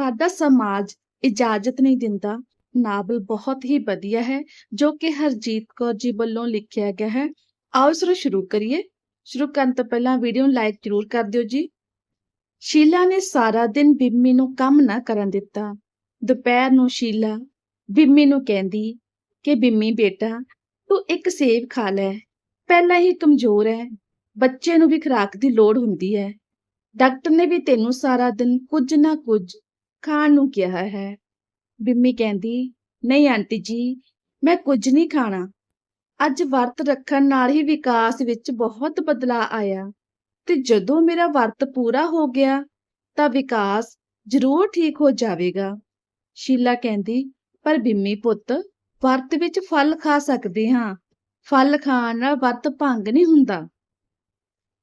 ਸਾਡਾ ਸਮਾਜ ਇਜਾਜ਼ਤ ਨਹੀਂ ਦਿੰਦਾ। ਨਾਵਲ ਬਹੁਤ ਹੀ ਵਧੀਆ ਹੈ, ਜੋ ਕਿ ਹਰਜੀਤ ਕੌਰ ਜੀ ਵੱਲੋਂ ਲਿਖਿਆ ਗਿਆ ਹੈ। ਆਓ ਇਸ ਨੂੰ ਸ਼ੁਰੂ ਕਰੀਏ। ਸ਼ੁਰੂ ਕਰਨ ਤੋਂ ਪਹਿਲਾਂ ਵੀਡੀਓ ਨੂੰ ਲਾਈਕ ਜ਼ਰੂਰ ਕਰ ਦਿਓ ਜੀ। ਸ਼ੀਲਾ ਨੇ ਸਾਰਾ ਦਿਨ ਬਿੰਮੀ ਨੂੰ ਕੰਮ ਨਾ ਕਰਨ ਦਿੱਤਾ। ਦੁਪਹਿਰ ਨੂੰ ਸ਼ੀਲਾ ਬਿੰਮੀ ਨੂੰ ਕਹਿੰਦੀ ਕਿ, ਬਿੰਮੀ ਬੇਟਾ, ਤੂੰ ਇੱਕ ਸੇਬ ਖਾ ਲੈ। ਪਹਿਲਾਂ ਹੀ ਕਮਜ਼ੋਰ ਹੈ। ਬੱਚੇ ਨੂੰ ਵੀ ਖੁਰਾਕ ਦੀ ਲੋੜ ਹੁੰਦੀ ਹੈ। ਡਾਕਟਰ ਨੇ ਵੀ ਤੈਨੂੰ ਸਾਰਾ ਦਿਨ ਕੁਝ ਨਾ ਕੁਝ ਖਾਣ ਨੂੰ ਕਿਹਾ ਹੈ। ਬਿੰਮੀ ਕਹਿੰਦੀ, ਨਹੀਂ ਆਂਟੀ ਜੀ, ਮੈਂ ਕੁਝ ਨਹੀਂ ਖਾਣਾ। ਅੱਜ ਵਰਤ ਰੱਖਣ ਨਾਲ ਹੀ ਵਿਕਾਸ ਵਿੱਚ ਬਹੁਤ ਬਦਲਾਅ ਆਇਆ ਤੇ ਜਦੋਂ ਮੇਰਾ ਵਰਤ ਪੂਰਾ ਹੋ ਗਿਆ, ਤਾਂ ਵਿਕਾਸ ਜ਼ਰੂਰ ਠੀਕ ਹੋ ਜਾਵੇਗਾ। ਸ਼ੀਲਾ ਕਹਿੰਦੀ, ਪਰ ਬਿੰਮੀ ਪੁੱਤ, ਵਰਤ ਵਿੱਚ ਫਲ ਖਾ ਸਕਦੇ ਹਾਂ। ਫਲ ਖਾਣ ਨਾਲ ਵਰਤ ਭੰਗ ਨਹੀਂ ਹੁੰਦਾ।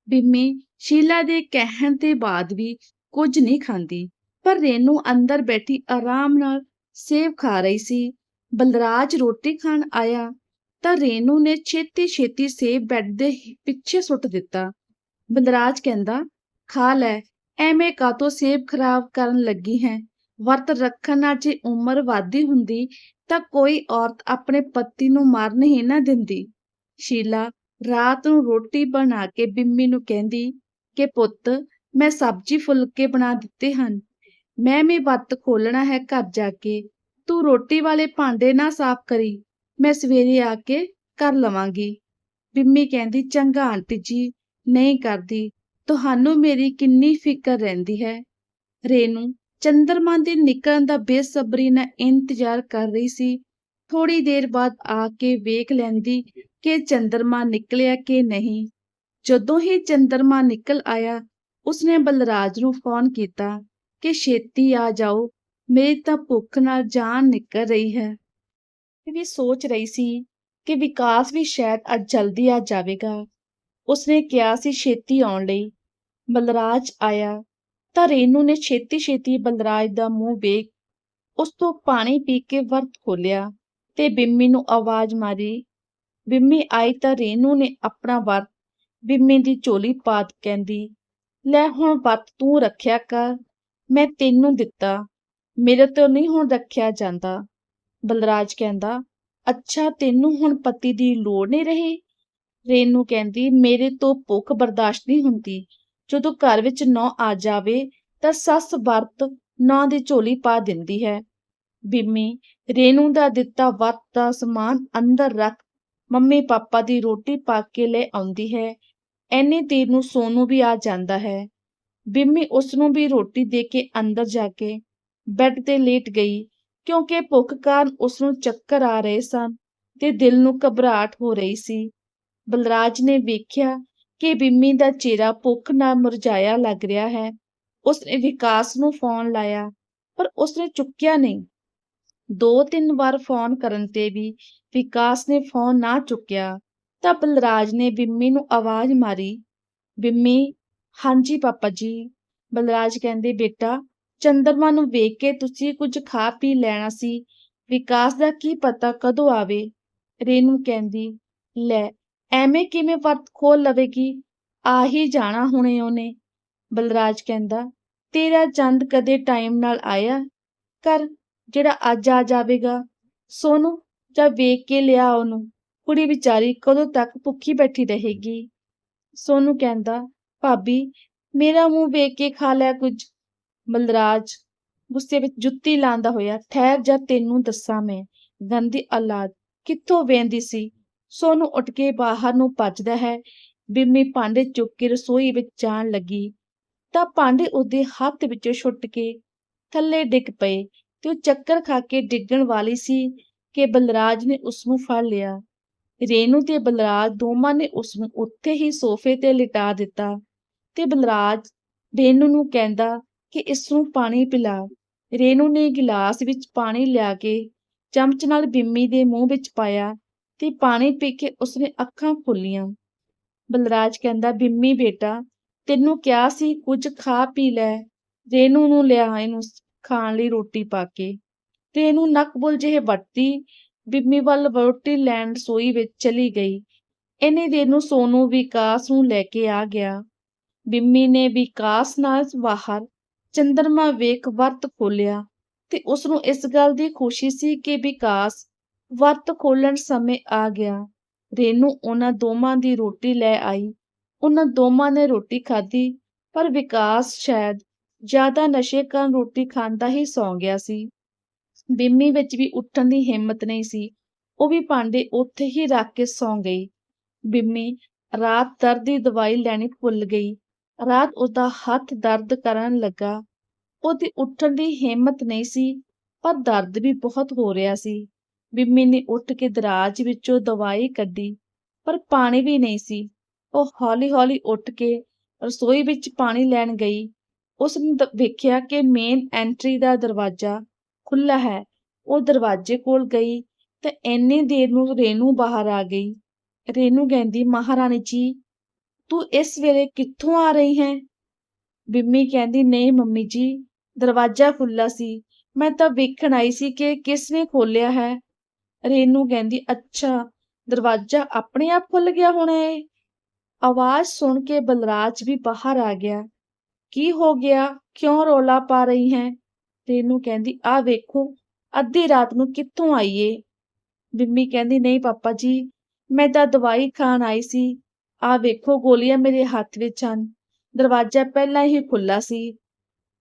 ਬਿੰਮੀ ਸ਼ੀਲਾ ਦੇ ਕਹਿਣ ਤੇ ਬਾਅਦ ਵੀ ਕੁਝ ਨਹੀਂ ਖਾਂਦੀ। ਪਰ ਰੇਨੂ ਅੰਦਰ ਬੈਠੀ ਆਰਾਮ ਨਾਲ ਸੇਬ ਖਾ ਰਹੀ ਸੀ। ਬਲਰਾਜ ਰੋਟੀ ਖਾਣ ਆਇਆ ਤਾਂ ਰੇਨੂ ਨੇ ਛੇਤੀ ਛੇਤੀ ਸੇਬ ਬੈੱਡ ਦੇ ਪਿੱਛੇ ਸੁੱਟ ਦਿੱਤਾ। ਬਲਰਾਜ ਕਹਿੰਦਾ, ਖਾ ਲੈ, ਐਵੇਂ ਕਾਤੋਂ ਸੇਬ ਖਰਾਬ ਕਰਨ ਲੱਗੀ ਹੈ? ਵਰਤ ਰੱਖਣ ਨਾਲ ਜੇ ਉਮਰ ਵਾਦੀ ਹੁੰਦੀ ਤਾਂ ਕੋਈ ਔਰਤ ਆਪਣੇ ਪਤੀ ਨੂੰ ਮਾਰਨ ਹੀ ਨਾ ਦਿੰਦੀ। ਸ਼ੀਲਾ ਰਾਤ ਨੂੰ ਰੋਟੀ ਬਣਾ ਕੇ ਬਿੰਮੀ ਨੂੰ ਕਹਿੰਦੀ, ਕਿ ਪੁੱਤ, ਮੈਂ ਸਬਜ਼ੀ ਫੁਲਕੇ ਬਣਾ ਦਿੱਤੇ ਹਨ। ਮੈਂ ਵੀ ਵਰਤ ਖੋਲਣਾ ਹੈ ਘਰ ਜਾ ਕੇ। ਤੂੰ ਰੋਟੀ ਵਾਲੇ ਭਾਂਡੇ ਨਾ ਸਾਫ਼ ਕਰੀ। ਮੈਂ ਸਵੇਰੇ ਆ ਕੇ ਕਰ ਲਵਾਂਗੀ। ਬਿੰਮੀ ਕਹਿੰਦੀ, ਚੰਗਾ ਆਂਟੀ ਜੀ, ਨਹੀਂ ਕਰਦੀ। ਤੁਹਾਨੂੰ ਮੇਰੀ ਕਿੰਨੀ ਫਿਕਰ ਰਹਿੰਦੀ ਹੈ। ਰੇਨੂ, ਚੰਦਰਮਾ ਦੇ ਨਿਕਲਣ ਦਾ ਬੇਸਬਰੀ ਨਾਲ ਇੰਤਜ਼ਾਰ ਕਰ ਰਹੀ ਸੀ। ਥੋੜੀ ਦੇਰ ਬਾਅਦ ਆ ਕੇ ਵੇਖ ਲੈਂਦੀ ਕਿ ਚੰਦਰਮਾ ਨਿਕਲਿਆ ਕਿ ਨਹੀਂ। ਜਦੋਂ ਹੀ ਚੰਦਰਮਾ ਨਿਕਲ ਆਇਆ, ਉਸਨੇ ਬਲਰਾਜ ਨੂੰ ਫੋਨ ਕੀਤਾ। ਕਿ ਛੇਤੀ ਆ ਜਾਓ, ਮੇਰੀ ਤਾਂ ਭੁੱਖ ਨਾਲ ਜਾਨ ਨਿਕਲ ਰਹੀ ਹੈ। ਇਹ ਵੀ ਸੋਚ ਰਹੀ ਸੀ ਕਿ ਵਿਕਾਸ ਵੀ ਸ਼ਾਇਦ ਅੱਜ ਜਲਦੀ ਆ ਜਾਵੇਗਾ। ਉਸਨੇ ਕਿਹਾ ਸੀ ਛੇਤੀ ਆਉਣ ਲਈ। ਬਲਰਾਜ ਆਇਆ। ਤਾਂ ਰੇਨੂ ਨੇ ਛੇਤੀ ਛੇਤੀ ਬਲਰਾਜ ਦਾ ਮੂੰਹ ਵੇਖ, ਉਸ ਤੋਂ ਪਾਣੀ ਪੀ ਕੇ ਵਰਤ ਖੋਲਿਆ ਤੇ ਬਿੰਮੀ ਨੂੰ ਆਵਾਜ਼ ਮਾਰੀ। ਬਿੰਮੀ ਆਈ ਤਾਂ ਰੇਨੂ ਨੇ ਆਪਣਾ ਵਰਤ ਬਿੰਮੀ ਦੀ ਝੋਲੀ ਪਾਤ ਕਹਿੰਦੀ, ਲੈ ਹੁਣ ਵਰਤ ਤੂੰ ਰੱਖਿਆ ਕਰ। ਮੈਂ ਤੈਨੂੰ ਦਿੱਤਾ, ਮੇਰੇ ਤੋਂ ਨਹੀਂ ਹੁਣ ਰੱਖਿਆ ਜਾਂਦਾ। ਬਲਰਾਜ ਕਹਿੰਦਾ, ਅੱਛਾ, ਤੈਨੂੰ ਹੁਣ ਪਤੀ ਦੀ ਲੋੜ ਨਹੀਂ ਰਹੀ? ਰੇਨੂ ਕਹਿੰਦੀ, ਮੇਰੇ ਤੋਂ ਭੁੱਖ ਬਰਦਾਸ਼ਤ ਨਹੀਂ ਹੁੰਦੀ। ਜਦੋਂ ਘਰ ਵਿੱਚ ਨੌ ਆ ਜਾਵੇ, ਤਾਂ ਸੱਸ ਵਰਤ ਨੌ ਦੀ ਝੋਲੀ ਪਾ ਦਿੰਦੀ ਹੈ। ਬਿੰਮੀ, ਰੇਨੂ ਦਾ ਦਿੱਤਾ ਵਰਤ ਦਾ ਸਮਾਨ ਅੰਦਰ ਰੱਖ, ਮੰਮੀ ਪਾਪਾ ਦੀ ਰੋਟੀ ਪਾ ਕੇ ਲੈ ਆਉਂਦੀ ਹੈ। ਐਨੀ ਦੇਰ ਨੂੰ ਸੋਨੂ ਵੀ ਆ ਜਾਂਦਾ ਹੈ। ਬਿੰਮੀ ਉਸ ਨੂੰ ਵੀ ਰੋਟੀ ਦੇ ਕੇ ਅੰਦਰ ਜਾ ਕੇ ਬੈੱਡ ਤੇ ਲੇਟ ਗਈ, ਕਿਉਂਕਿ ਭੁੱਖ ਕਾਰਨ ਉਸ ਨੂੰ ਚੱਕਰ ਆ ਰਹੇ ਸਨ ਤੇ ਦਿਲ ਨੂੰ ਘਬਰਾਹਟ ਹੋ ਰਹੀ ਸੀ। ਬਲਰਾਜ ਨੇ ਵੇਖਿਆ ਕਿ ਬਿੰਮੀ ਦਾ ਚਿਹਰਾ ਭੁੱਖ ਨਾਲ ਮੁਰਝਾਇਆ ਲੱਗ ਰਿਹਾ ਹੈ। ਉਸਨੇ ਵਿਕਾਸ ਨੂੰ ਫੋਨ ਲਾਇਆ, ਪਰ ਉਸਨੇ ਚੁੱਕਿਆ ਨਹੀਂ। ਦੋ ਤਿੰਨ ਵਾਰ ਫੋਨ ਕਰਨ ਤੇ ਵੀ ਵਿਕਾਸ ਨੇ ਫੋਨ ਨਾ ਚੁੱਕਿਆ, ਤਾਂ ਬਲਰਾਜ ਨੇ ਬਿੰਮੀ ਨੂੰ ਆਵਾਜ਼ ਮਾਰੀ, ਬਿੰਮੀ ਹਾਂਜੀ ਪਾਪਾ ਜੀ, ਬਲਰਾਜ ਕਹਿੰਦੇ, ਬੇਟਾ, ਚੰਦਰਮਾ ਨੂੰ ਵੇਖ ਕੇ ਤੁਸੀਂ ਕੁਝ ਖਾ ਪੀ ਲੈਣਾ ਸੀ, ਵਿਕਾਸ ਦਾ ਕੀ ਪਤਾ ਕਦੋਂ ਆਵੇ? ਰੇਨੂ ਕਹਿੰਦੀ, ਲੈ, ਐਵੇਂ ਕਿਵੇਂ ਵਰਤ ਖੋਲ ਲਵੇਗੀ? ਆ ਹੀ ਜਾਣਾ ਹੁਣੇ ਉਹਨੇ। ਬਲਰਾਜ ਕਹਿੰਦਾ, ਤੇਰਾ ਚੰਦ ਕਦੇ ਟਾਈਮ ਨਾਲ ਆਇਆ? ਕਰ, ਜਿਹੜਾ ਅੱਜ ਆ ਜਾਵੇਗਾ। ਸੋਨੂੰ, ਜਾਂ ਵੇਖ ਕੇ ਲਿਆ ਉਹਨੂੰ। ਕੁੜੀ ਵਿਚਾਰੀ ਕਦੋਂ ਤੱਕ ਭੁੱਖੀ ਬੈਠੀ ਰਹੇਗੀ? ਸੋਨੂੰ ਕਹਿੰਦਾ ਭਾਬੀ, ਮੇਰਾ ਮੂੰਹ ਵੇਖ ਕੇ ਖਾ ਲਿਆ ਕੁਝ। ਬਲਰਾਜ ਗੁੱਸੇ ਵਿੱਚ ਜੁੱਤੀ ਲਾਂਦਾ ਹੋਇਆ, ਠਹਿਰ ਜਾ ਤੈਨੂੰ ਦੱਸਾਂ ਮੈਂ। ਗੰਦੀ ਔਲਾਦ ਕਿੱਥੋਂ ਵੇਂਦੀ ਸੀ? ਸੋਨੂੰ ਉੱਠ ਕੇ ਬਾਹਰ ਨੂੰ ਭੱਜਦਾ ਹੈ। ਬਿੰਮੀ ਭਾਂਡੇ ਚੁੱਕ ਕੇ ਰਸੋਈ ਵਿੱਚ ਜਾਣ ਲੱਗੀ। ਤਾਂ ਭਾਂਡੇ ਉਹਦੇ ਹੱਥ ਵਿੱਚੋਂ ਛੁੱਟ ਕੇ ਥੱਲੇ ਡਿੱਗ ਪਏ ਤੇ ਉਹ ਚੱਕਰ ਖਾ ਕੇ ਡਿੱਗਣ ਵਾਲੀ ਸੀ ਕਿ ਬਲਰਾਜ ਨੇ ਉਸ ਨੂੰ ਫੜ ਲਿਆ। ਰੇਨੂ ਤੇ ਬਲਰਾਜ ਦੋਵਾਂ ਨੇ ਉਸ ਨੂੰ ਉੱਥੇ ਹੀ ਸੋਫੇ ਤੇ ਲਿਟਾ ਦਿੱਤਾ। ਤੇ ਬਲਰਾਜ ਰੇਨੂ ਨੂੰ ਕਹਿੰਦਾ ਕਿ ਇਸ ਨੂੰ ਪਾਣੀ ਪਿਲਾ। ਰੇਨੂ ਨੇ ਗਿਲਾਸ ਵਿੱਚ ਪਾਣੀ ਲਿਆ ਕੇ ਚਮਚ ਨਾਲ ਬਿੰਮੀ ਦੇ ਮੂੰਹ ਵਿੱਚ ਪਾਇਆ ਤੇ ਪਾਣੀ ਪੀ ਕੇ ਉਸਨੇ ਅੱਖਾਂ ਖੋਲੀਆਂ। ਬਲਰਾਜ ਕਹਿੰਦਾ, ਬਿੰਮੀ ਬੇਟਾ, ਤੈਨੂੰ ਕਿਹਾ ਸੀ ਕੁਝ ਖਾ ਪੀ ਲੈ ਰੇਨੂ ਨੂੰ ਲਿਆ ਇਹਨੂੰ ਖਾਣ ਲਈ ਰੋਟੀ ਪਾ ਕੇ। ਤੇ ਇਹਨੂੰ ਬੁੱਲ ਜਿਹੇ ਵੱਟਦੀ ਬਿੰਮੀ ਵੱਲ ਰੋਟੀ ਲੈਣ ਰਸੋਈ ਵਿੱਚ ਚਲੀ ਗਈ। ਇਹਨੇ ਦੇਰ ਨੂੰ ਸੋਨੂ ਵਿਕਾਸ ਨੂੰ ਲੈ ਕੇ ਆ ਗਿਆ। ਬਿੰਮੀ ਨੇ ਵਿਕਾਸ ਨਾਲ ਬਾਹਰ ਚੰਦਰਮਾ ਵੇਖ ਵਰਤ ਖੋਲਿਆ ਤੇ ਉਸ ਨੂੰ ਇਸ ਗੱਲ ਦੀ ਖੁਸ਼ੀ ਸੀ ਕਿ ਵਿਕਾਸ ਵਰਤ ਖੋਲਣ ਸਮੇਂ ਆ ਗਿਆ। ਰੇਨੂ ਉਹਨਾਂ ਦੋਵਾਂ ਦੀ ਰੋਟੀ ਲੈ ਆਈ। ਉਹਨਾਂ ਦੋਵਾਂ ਨੇ ਰੋਟੀ ਖਾਧੀ, ਪਰ ਵਿਕਾਸ ਸ਼ਾਇਦ ਜ਼ਿਆਦਾ ਨਸ਼ੇ ਕਾਰਨ ਰੋਟੀ ਖਾਂਦਾ ਹੀ ਸੌਂ ਗਿਆ ਸੀ। ਬਿੰਮੀ ਵਿੱਚ ਵੀ ਉੱਠਣ ਦੀ ਹਿੰਮਤ ਨਹੀਂ ਸੀ। ਉਹ ਵੀ ਭਾਂਡੇ ਉੱਥੇ ਹੀ ਰੱਖ ਕੇ ਸੌਂ ਗਈ। ਬਿੰਮੀ ਰਾਤ ਦਰਦ ਦੀ ਦਵਾਈ ਲੈਣੀ ਭੁੱਲ ਗਈ। ਰਾਤ ਉਸਦਾ ਹੱਥ ਦਰਦ ਕਰਨ ਲੱਗਾ। ਉਹਦੀ ਉੱਠਣ ਦੀ ਹਿੰਮਤ ਨਹੀਂ ਸੀ, ਪਰ ਦਰਦ ਵੀ ਬਹੁਤ ਹੋ ਰਿਹਾ ਸੀ। ਬਿੰਮੀ ਨੇ ਉੱਠ ਕੇ ਦਰਾਜ ਵਿੱਚੋਂ ਦਵਾਈ ਕੱਢੀ, ਪਰ ਪਾਣੀ ਵੀ ਨਹੀਂ ਸੀ। ਉਹ ਹੌਲੀ-ਹੌਲੀ ਉੱਠ ਕੇ ਰਸੋਈ ਵਿੱਚ ਪਾਣੀ ਲੈਣ ਗਈ। ਉਸ ਨੇ ਵੇਖਿਆ ਕਿ ਮੇਨ ਐਂਟਰੀ ਦਾ ਦਰਵਾਜ਼ਾ ਖੁੱਲਾ ਹੈ। ਉਹ ਦਰਵਾਜ਼ੇ ਕੋਲ ਗਈ ਤੇ ਇੰਨੀ ਦੇਰ ਨੂੰ ਰੇਨੂ ਬਾਹਰ ਆ ਗਈ। ਰੇਨੂ ਕਹਿੰਦੀ, ਮਹਾਰਾਣੀ ਜੀ ਤੂੰ ਇਸ ਵੇਲੇ ਕਿੱਥੋਂ ਆ ਰਹੀ ਹੈ? ਬਿੰਮੀ ਕਹਿੰਦੀ, ਨਹੀਂ ਮੰਮੀ ਜੀ, ਦਰਵਾਜ਼ਾ ਖੁੱਲਾ ਸੀ। ਮੈਂ ਤਾਂ ਵੇਖਣ ਆਈ ਸੀ ਕਿ ਕਿਸ ਨੇ ਖੋਲਿਆ ਹੈ। ਰੇਨੂ ਕਹਿੰਦੀ, ਅੱਛਾ, ਦਰਵਾਜ਼ਾ ਆਪਣੇ ਆਪ ਖੁੱਲ ਗਿਆ ਹੋਣਾ ਏ? ਆਵਾਜ਼ ਸੁਣ ਕੇ ਬਲਰਾਜ ਵੀ ਬਾਹਰ ਆ ਗਿਆ। ਕੀ ਹੋ ਗਿਆ? ਕਿਉਂ ਰੋਲਾ ਪਾ ਰਹੀ ਹੈ? ਰੇਨੂ ਕਹਿੰਦੀ, ਆ ਵੇਖੋ, ਅੱਧੀ ਰਾਤ ਨੂੰ ਕਿੱਥੋਂ ਆਈਏ? ਬਿੰਮੀ ਕਹਿੰਦੀ, ਨਹੀਂ ਪਾਪਾ ਜੀ, ਮੈਂ ਤਾਂ ਦਵਾਈ ਖਾਣ ਆਈ ਸੀ। ਆ ਵੇਖੋ, ਗੋਲੀਆਂ ਮੇਰੇ ਹੱਥ ਵਿੱਚ ਹਨ। ਦਰਵਾਜ਼ਾ ਪਹਿਲਾਂ ਹੀ ਖੁੱਲਾ ਸੀ।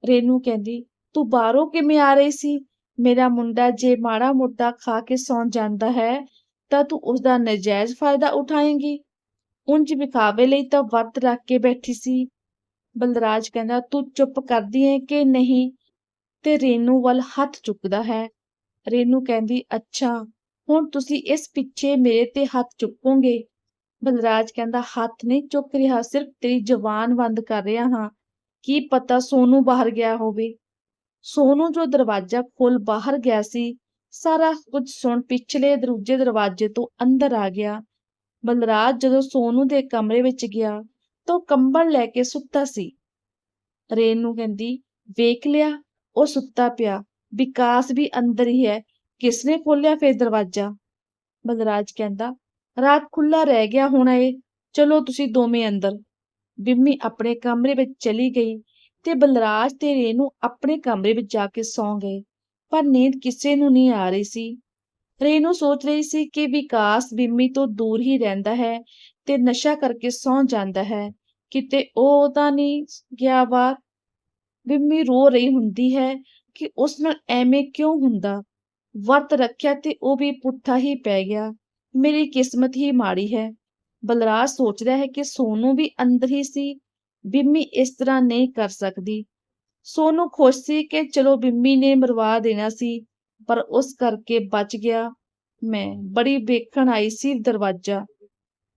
ਰੇਨੂ ਕਹਿੰਦੀ, ਤੂੰ ਬਾਹਰੋਂ ਕਿਵੇਂ ਆ ਰਹੀ ਸੀ? ਮੇਰਾ ਮੁੰਡਾ ਜੇ ਮਾੜਾ ਮੋਟਾ ਖਾ ਕੇ ਸੌਂ ਜਾਂਦਾ ਹੈ, ਤਾਂ ਤੂੰ ਉਸ ਦਾ ਨਜਾਇਜ਼ ਫਾਇਦਾ ਉਠਾਏਂਗੀ। ਉਂਝ ਵਿਖਾਵੇ ਲਈ ਤਾਂ ਵਰਤ ਰੱਖ ਕੇ ਬੈਠੀ ਸੀ। ਬਲਰਾਜ ਕਹਿੰਦਾ, ਤੂੰ ਚੁੱਪ ਕਰਦੀ ਹੈ ਕਿ ਨਹੀਂ? ਤੇ ਰੇਨੂ ਵੱਲ ਹੱਥ ਚੁੱਕਦਾ ਹੈ। ਰੇਨੂ ਕਹਿੰਦੀ, ਅੱਛਾ, ਹੁਣ ਤੁਸੀਂ ਇਸ ਪਿੱਛੇ ਮੇਰੇ ਤੇ ਹੱਥ ਚੁੱਕੋਗੇ। ਬਲਰਾਜ ਕਹਿੰਦਾ, ਹੱਥ ਨਹੀਂ ਚੁੱਕ ਰਿਹਾ, ਸਿਰਫ ਤੇਰੀ ਜ਼ੁਬਾਨ ਬੰਦ ਕਰ ਰਿਹਾ ਹਾਂ। ਕੀ ਪਤਾ ਸੋਨੂ ਬਾਹਰ ਗਿਆ ਹੋਵੇ? ਸੋਨੂ ਜੋ ਦਰਵਾਜ਼ਾ ਖੋਲ ਬਾਹਰ ਗਿਆ ਸੀ, ਸਾਰਾ ਕੁਝ ਸੁਣ ਪਿਛਲੇ ਦੂਜੇ ਦਰਵਾਜ਼ੇ ਤੋਂ ਅੰਦਰ ਆ ਗਿਆ। ਬਲਰਾਜ ਜਦੋਂ ਸੋਨੂ ਦੇ ਕਮਰੇ ਵਿੱਚ ਗਿਆ, ਤਾਂ ਉਹ ਕੰਬਲ ਲੈ ਕੇ ਸੁੱਤਾ ਸੀ। ਰੇਨੂ ਕਹਿੰਦੀ, ਵੇਖ ਲਿਆ, ਉਹ ਸੁੱਤਾ ਪਿਆ। ਵਿਕਾਸ ਵੀ ਅੰਦਰ ਹੀ ਹੈ। ਕਿਸਨੇ ਖੋਲਿਆ ਫੇਰ ਦਰਵਾਜ਼ਾ? ਬਲਰਾਜ ਕਹਿੰਦਾ ਰਾਤ ਖੁੱਲਾ ਰਹਿ ਗਿਆ ਹੋਣਾ ਏ। ਚਲੋ ਤੁਸੀਂ ਦੋਵੇਂ ਅੰਦਰ। ਬਿੰਮੀ ਆਪਣੇ ਕਮਰੇ ਵਿੱਚ ਚਲੀ ਗਈ ਤੇ ਬਲਰਾਜ ਤੇ ਰੇਨੂ ਆਪਣੇ ਕਮਰੇ ਵਿੱਚ ਜਾ ਕੇ ਸੌਂ ਗਏ, ਪਰ ਨੀਂਦ ਕਿਸੇ ਨੂੰ ਨਹੀਂ ਆ ਰਹੀ ਸੀ। ਰੇਨੂ ਸੋਚ ਰਹੀ ਸੀ ਕਿ ਵਿਕਾਸ ਬਿੰਮੀ ਤੋਂ ਦੂਰ ਹੀ ਰਹਿੰਦਾ ਹੈ ਤੇ ਨਸ਼ਾ ਕਰਕੇ ਸੌਂ ਜਾਂਦਾ ਹੈ। ਕਿਤੇ ਉਹ ਤਾਂ ਨਹੀਂ ਗਿਆ ਬਾਹਰ? ਬਿੰਮੀ ਰੋ ਰਹੀ ਹੁੰਦੀ ਹੈ ਕਿ ਉਸ ਨਾਲ ਐਵੇਂ ਕਿਉਂ ਹੁੰਦਾ? ਵਰਤ ਰੱਖਿਆ ਤੇ ਉਹ ਵੀ ਪੁੱਠਾ ਹੀ ਪੈ ਗਿਆ। ਮੇਰੀ ਕਿਸਮਤ ਹੀ ਮਾੜੀ ਹੈ। ਬਲਰਾਜ ਸੋਚਦਾ ਹੈ ਕਿ ਸੋਨੂ ਵੀ ਅੰਦਰ ਹੀ ਸੀ, ਬਿੰਮੀ ਇਸ ਤਰ੍ਹਾਂ ਨਹੀਂ ਕਰ ਸਕਦੀ। ਸੋਨੂ ਖੁਸ਼ ਸੀ ਕਿ ਚਲੋ ਬਿੰਮੀ ਨੇ ਮਰਵਾ ਦੇਣਾ ਸੀ, ਪਰ ਉਸ ਕਰਕੇ ਬਚ ਗਿਆ। ਮੈਂ ਬੜੀ ਵੇਖਣ ਆਈ ਸੀ ਦਰਵਾਜ਼ਾ।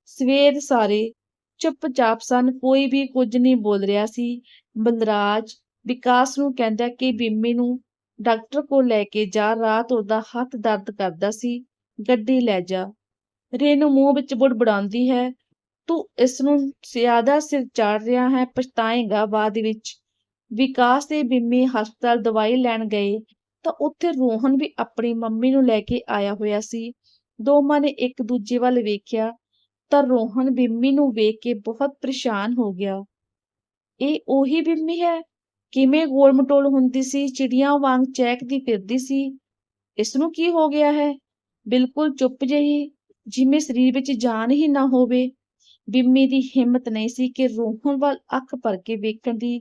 ਸਵੇਰ ਸਾਰੇ ਚੁੱਪਚਾਪ ਸਨ, ਕੋਈ ਵੀ ਕੁਝ ਨਹੀਂ ਬੋਲ ਰਿਹਾ ਸੀ। ਬਲਰਾਜ ਵਿਕਾਸ ਨੂੰ ਕਹਿੰਦਾ ਕਿ ਬਿੰਮੀ ਨੂੰ ਡਾਕਟਰ ਕੋਲ ਲੈ ਕੇ ਜਾ, ਰਾਤ ਉਹਦਾ ਹੱਥ ਦਰਦ ਕਰਦਾ ਸੀ। ਗੱਡੀ ਲੈ ਜਾ। ਰੇਨੂ ਮੂੰਹ ਵਿੱਚ ਬੁੜਬੜਾਉਂਦੀ ਹੈ। ਤੂੰ ਇਸ ਨੂੰ ਜ਼ਿਆਦਾ ਸਿਰ ਚਾੜ ਰਿਹਾ ਹੈ, ਪਛਤਾਏਗਾ ਬਾਅਦ ਵਿੱਚ। ਵਿਕਾਸ ਦੇ ਬਿੰਮੀ ਹਸਪਤਾਲ ਦਵਾਈ ਲੈਣ ਗਏ ਤਾਂ ਉੱਥੇ ਰੋਹਨ ਵੀ ਆਪਣੀ ਮੰਮੀ ਨੂੰ ਲੈ ਕੇ ਆਇਆ ਹੋਇਆ ਸੀ। ਦੋਵਾਂ ਨੇ ਇੱਕ ਦੂਜੇ ਵੱਲ ਵੇਖਿਆ ਤਾਂ ਰੋਹਨ ਬਿੰਮੀ ਨੂੰ ਵੇਖ ਕੇ ਬਹੁਤ ਪਰੇਸ਼ਾਨ ਹੋ ਗਿਆ। ਇਹ ਉਹੀ ਬਿੰਮੀ ਹੈ? ਕਿਵੇਂ ਗੋਲ ਮਟੋਲ ਹੁੰਦੀ ਸੀ, ਚਿੜੀਆਂ ਵਾਂਗ ਚਹਿਕਦੀ ਫਿਰਦੀ ਸੀ? ਇਸ ਨੂੰ ਕੀ ਹੋ ਗਿਆ ਹੈ? ਬਿਲਕੁਲ ਚੁੱਪ ਜਿਹੀ ਜਿਵੇਂ ਸਰੀਰ ਵਿੱਚ ਜਾਨ ਹੀ ਨਾ ਹੋਵੇ ਬਿੰਮੀ ਦੀ ਹਿੰਮਤ ਨਹੀਂ ਸੀ ਕਿ ਰੋਹਨ ਵੱਲ ਅੱਖ ਭਰ ਕੇ ਵੇਖਣ ਦੀ,